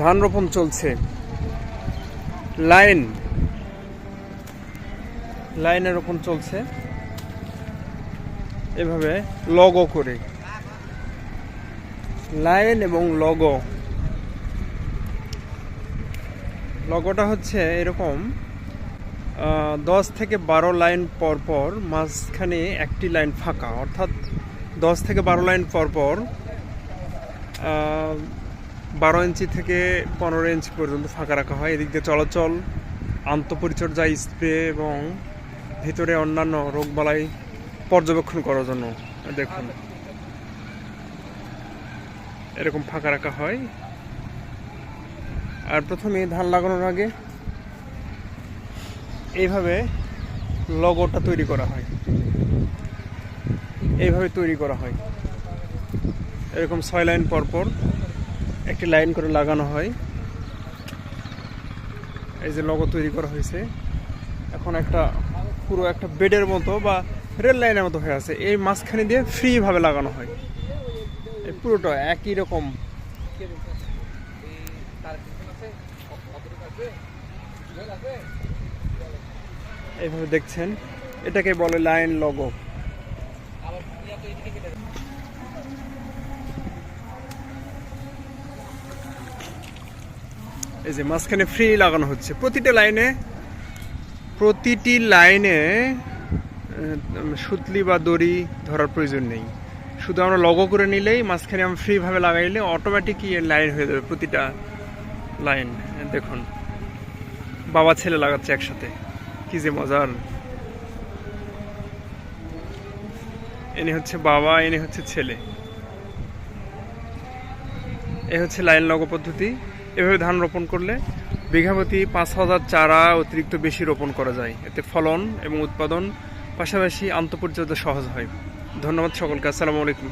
ধান রোপণ চলছে। লাইন। লাইনে রোপণ চলছে। এভাবে লগো করে। লাইন এবং লগো। লগোটা হচ্ছে এরকম দশ থেকে বারো লাইন পর পর মাঝখানে একটি লাইন ফাঁকা। অর্থাৎ দশ থেকে বারো লাইন পর পর বারো ইঞ্চি থেকে পনেরো ইঞ্চি পর্যন্ত ফাঁকা রাখা হয়। এদিক দিয়ে চলাচল, আন্তঃপরিচর্যা স্প্রে এবং ভিতরে অন্যান্য রোগবালাই পর্যবেক্ষণ করার জন্য। দেখুন। এরকম ফাঁকা রাখা হয়। আর প্রথমে ধান লাগানোর আগে এইভাবে লগোটা তৈরি করা হয়। এইভাবে তৈরি করা হয়। এরকম ছয় লাইন পর পর একটি লাইন করে লাগানো হয়। এই যে লগো তৈরি করা হয়েছে। এখন একটা পুরো একটা বেডের মতো বা রেল লাইনের মতো হয়ে আছে। এই মাঝখানে দিয়ে ফ্রিভাবে লাগানো হয়। এই পুরোটা একই রকম। এইভাবে দেখছেন। এটাকে বলে লাইন লগো এই যে মাঝখানে ফ্রি লাগানো হচ্ছে। প্রতিটা লাইনে প্রতিটি লাইনে সুতলি বা দড়ি ধরার প্রয়োজন নেই। শুধু আমরা লগো করে নিলেই মাঝখানে আমরা ফ্রিভাবে লাগাইলে অটোমেটিকই লাইন হয়ে যাবে প্রতিটা লাইন দেখুন, বাবা ছেলে লাগাচ্ছে একসাথে। কি যে মজার। এনে হচ্ছে বাবা, এনে হচ্ছে ছেলে। এ হচ্ছে লাইন লগো পদ্ধতি। এভাবে ধান রোপণ করলে বিঘাপতি পাঁচ হাজার চারা অতিরিক্ত বেশি রোপণ করা যায়। এতে ফলন এবং উৎপাদন পাশাপাশি আন্তঃপরিচর্যা সহজ হয়। ধন্যবাদ সকলকে। আসসালামু আলাইকুম।